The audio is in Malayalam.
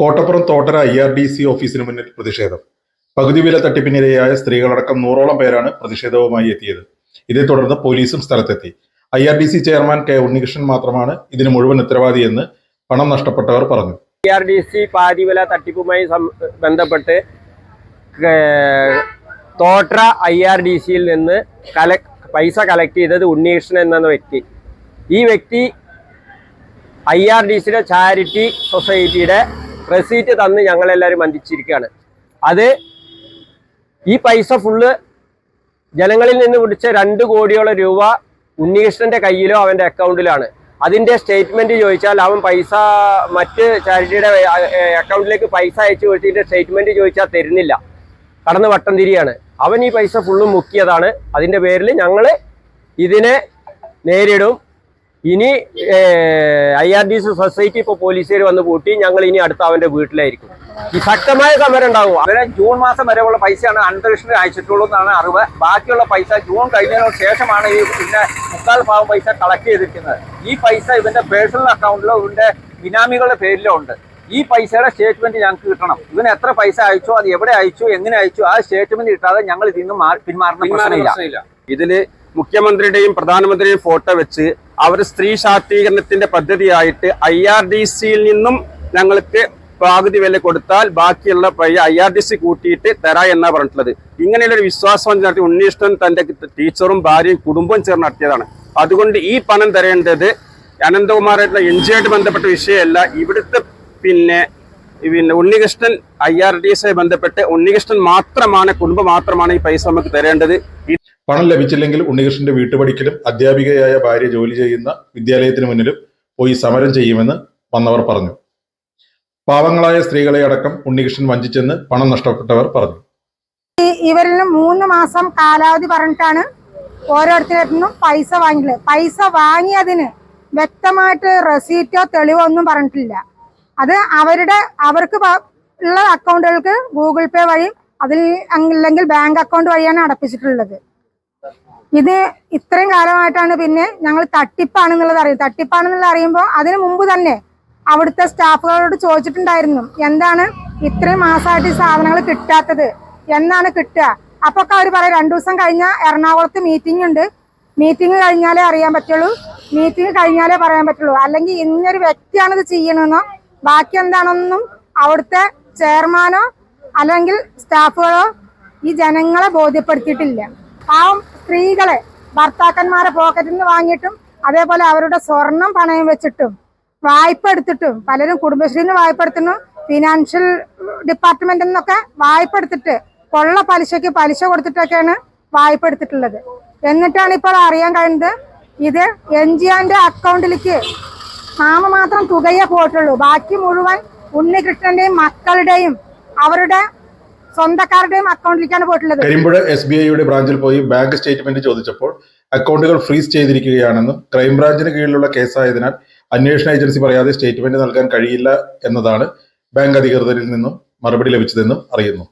Kottappuram Thottara I R D C ഓഫീസിന് മുന്നിൽ പ്രതിഷേധം. പകുതി വില തട്ടിപ്പിനിരയായ സ്ത്രീകളടക്കം നൂറോളം പേരാണ് പ്രതിഷേധവുമായി എത്തിയത്. ഇതേ തുടർന്ന് പോലീസും സ്ഥലത്തെത്തി. I R D C chairman K Unnikrishnan മാത്രമാണ് ഇതിന് മുഴുവൻ ഉത്തരവാദിയെന്ന് പണം നഷ്ടപ്പെട്ടവർ പറഞ്ഞു. ഐ ആർ ഡി സി പാതി വില തട്ടിപ്പുമായി ബന്ധപ്പെട്ട് തോട്ര ഐ ആർ ഡി സിയിൽ നിന്ന് കല പൈസ കളക്ട് ചെയ്തത് ഉണ്ണികൃഷ്ണൻ എന്ന വ്യക്തി. ഈ വ്യക്തി ഐ ആർ ഡി സിയുടെ ചാരിറ്റി സൊസൈറ്റിയുടെ റെസീറ്റ് തന്ന് ഞങ്ങളെല്ലാവരും വഞ്ചിച്ചിരിക്കുകയാണ്. അത് ഈ പൈസ ഫുള്ള് ജനങ്ങളിൽ നിന്ന് പിടിച്ച രണ്ട് കോടിയോളം രൂപ ഉണ്ണികൃഷ്ണന്റെ കയ്യിലോ അവന്റെ അക്കൗണ്ടിലാണ് അതിന്റെ സ്റ്റേറ്റ്മെന്റ് ചോദിച്ചാൽ അവൻ പൈസ മറ്റ് ചാരിറ്റിയുടെ അക്കൗണ്ടിലേക്ക് പൈസ അയച്ചു കൊടുത്തിട്ട് സ്റ്റേറ്റ്മെന്റ് ചോദിച്ചാൽ തരുന്നില്ല. കടന്ന് വട്ടം തിരിയാണ്. അവൻ ഈ പൈസ ഫുള്ളും മുക്കിയതാണ്. അതിന്റെ പേരിൽ ഞങ്ങൾ ഇതിനെ നേരിടും. ഇനി I R D C society ഇപ്പോൾ പോലീസുകാർ വന്ന് പൂട്ടി ഞങ്ങൾ ഇനി അടുത്ത അവന്റെ വീട്ടിലായിരിക്കും. ഈ ശക്തമായ സമരം ഉണ്ടാവും. അവരെ ജൂൺ മാസം വരെയുള്ള പൈസയാണ് അന്തരീക്ഷത്തിൽ അയച്ചിട്ടുള്ളൂ എന്നാണ് അറിവ്. ബാക്കിയുള്ള പൈസ ജൂൺ കഴിഞ്ഞതിന് ശേഷമാണ് ഈ പിന്നെ മുക്കാൽ ഭാഗം പൈസ കളക്ട് ചെയ്തിരിക്കുന്നത്. ഈ പൈസ ഇവന്റെ പേഴ്സണൽ അക്കൗണ്ടിലോ ഇവന്റെ ബിനാമികളുടെ പേരിലോ ഉണ്ട്. ഈ പൈസയുടെ സ്റ്റേറ്റ്മെന്റ് ഞങ്ങൾക്ക് കിട്ടണം. ഇവൻ എത്ര പൈസ അയച്ചോ അത് എവിടെ അയച്ചു എങ്ങനെ അയച്ചു ആ സ്റ്റേറ്റ്മെന്റ് കിട്ടാതെ ഞങ്ങൾ ഇതിൽ നിന്ന് മാറി- പിന്മാറുന്ന പ്രശ്നമില്ല. ഇതിൽ മുഖ്യമന്ത്രിയുടെയും പ്രധാനമന്ത്രിയുടെയും ഫോട്ടോ വെച്ച് അവർ സ്ത്രീ ശാക്തീകരണത്തിന്റെ പദ്ധതിയായിട്ട് ഐ ആർ ഡി സിയിൽ നിന്നും ഞങ്ങൾക്ക് പകുതി വില കൊടുത്താൽ ബാക്കിയുള്ള പൈ ഐ ആർ ഡി സി കൂട്ടിയിട്ട് തരാ എന്നാ പറഞ്ഞിട്ടുള്ളത്. ഇങ്ങനെയുള്ള ഒരു വിശ്വാസം നടത്തി ഉണ്ണികൃഷ്ണൻ തന്റെ ടീച്ചറും ഭാര്യയും കുടുംബവും ചേർന്ന് നടത്തിയതാണ്. അതുകൊണ്ട് ഈ പണം തരേണ്ടത് അനന്തകുമാറായിട്ടുള്ള എൻ ജിയായിട്ട് ബന്ധപ്പെട്ട വിഷയമല്ല. ഇവിടുത്തെ പിന്നെ പിന്നെ Unnikrishnan I R D S ബന്ധപ്പെട്ട് ഉണ്ണികൃഷ്ണൻ മാത്രമാണ് കുടുംബം മാത്രമാണ് ഈ പൈസ നമുക്ക് തരേണ്ടത്. ഈ പണം ലഭിച്ചില്ലെങ്കിൽ ഉണ്ണികൃഷ്ണന്റെ വീട്ടുപടിക്കലും അധ്യാപികയായ ഭാര്യ ജോലി ചെയ്യുന്ന വിദ്യാലയത്തിന് മുന്നിലും പോയി സമരം ചെയ്യുമെന്ന് വന്നവർ പറഞ്ഞു. പാവങ്ങളായ സ്ത്രീകളെ അടക്കം ഉണ്ണികൃഷ്ണൻ വഞ്ചിച്ചെന്ന് പണം നഷ്ടപ്പെട്ടവർ പറഞ്ഞു. ഇവരിന് മൂന്ന് മാസം കാലാവധി പറഞ്ഞിട്ടാണ് ഓരോരുത്തരും പൈസ വാങ്ങിയത് പൈസ വാങ്ങിയതിന് വ്യക്തമായിട്ട് റെസീറ്റോ തെളിവോ ഒന്നും പറഞ്ഞിട്ടില്ല. അത് അവരുടെ അവർക്ക് ഉള്ള അക്കൗണ്ടുകൾക്ക് ഗൂഗിൾ പേ വഴി അതിൽ അല്ലെങ്കിൽ ബാങ്ക് അക്കൗണ്ട് വഴിയാണ് അടപ്പിച്ചിട്ടുള്ളത്. ഇത് ഇത്രയും കാലമായിട്ടാണ് പിന്നെ ഞങ്ങൾ തട്ടിപ്പാണെന്നുള്ളത് അറിയും തട്ടിപ്പാണെന്നുള്ളത് അറിയുമ്പോൾ അതിന് മുമ്പ് തന്നെ അവിടുത്തെ സ്റ്റാഫുകളോട് ചോദിച്ചിട്ടുണ്ടായിരുന്നു എന്താണ് ഇത്രയും മാസമായിട്ട് ഈ സാധനങ്ങൾ കിട്ടാത്തത്? എന്നാണ് കിട്ടുക? അപ്പൊ ഒക്കെ അവർ പറയും രണ്ടു ദിവസം കഴിഞ്ഞാൽ എറണാകുളത്ത് മീറ്റിംഗ് ഉണ്ട്. മീറ്റിംഗ് കഴിഞ്ഞാലേ അറിയാൻ പറ്റുള്ളൂ. മീറ്റിംഗ് കഴിഞ്ഞാലേ പറയാൻ പറ്റുള്ളൂ. അല്ലെങ്കിൽ ഇന്നൊരു വ്യക്തിയാണ് ഇത് ചെയ്യണമെന്നോ ബാക്കി എന്താണെന്നും അവിടുത്തെ ചെയർമാനോ അല്ലെങ്കിൽ സ്റ്റാഫുകളോ ഈ ജനങ്ങളെ ബോധ്യപ്പെടുത്തിയിട്ടില്ല. പാവം സ്ത്രീകളെ ഭർത്താക്കന്മാരെ പോക്കറ്റിൽ നിന്ന് വാങ്ങിയിട്ടും അതേപോലെ അവരുടെ സ്വർണം പണയം വെച്ചിട്ടും വായ്പ എടുത്തിട്ടും പലരും കുടുംബശ്രീയിൽ നിന്ന് വായ്പ എടുത്തിരുന്നു ഫിനാൻഷ്യൽ ഡിപ്പാർട്ട്മെന്റിൽ നിന്നൊക്കെ വായ്പ എടുത്തിട്ട് കൊള്ള പലിശയ്ക്ക് പലിശ കൊടുത്തിട്ടൊക്കെയാണ് വായ്പ എടുത്തിട്ടുള്ളത്. എന്നിട്ടാണ് ഇപ്പോൾ അറിയാൻ കഴിഞ്ഞത് ഇത് എൻ ജി ആന്റെ അക്കൗണ്ടിലേക്ക് നാമമാത്രം തുകയെ പോയിട്ടുള്ളൂ. ബാക്കി മുഴുവൻ ഉണ്ണികൃഷ്ണന്റെയും മക്കളുടെയും അവരുടെ സ്വന്തക്കാരുടെയും അക്കൗണ്ടിലേക്കാണ് പോയിട്ടുള്ളത്. കരിമ്പുഴ എസ് ബി ഐയുടെ ബ്രാഞ്ചിൽ പോയി ബാങ്ക് സ്റ്റേറ്റ്മെന്റ് ചോദിച്ചപ്പോൾ അക്കൗണ്ടുകൾ ഫ്രീസ് ചെയ്തിരിക്കുകയാണെന്നും ക്രൈംബ്രാഞ്ചിന് കീഴിലുള്ള കേസായതിനാൽ അന്വേഷണ ഏജൻസി പറയാതെ സ്റ്റേറ്റ്മെന്റ് നൽകാൻ കഴിയില്ല എന്നതാണ് ബാങ്ക് അധികൃതരിൽ നിന്നും മറുപടി ലഭിച്ചതെന്നും അറിയുന്നു.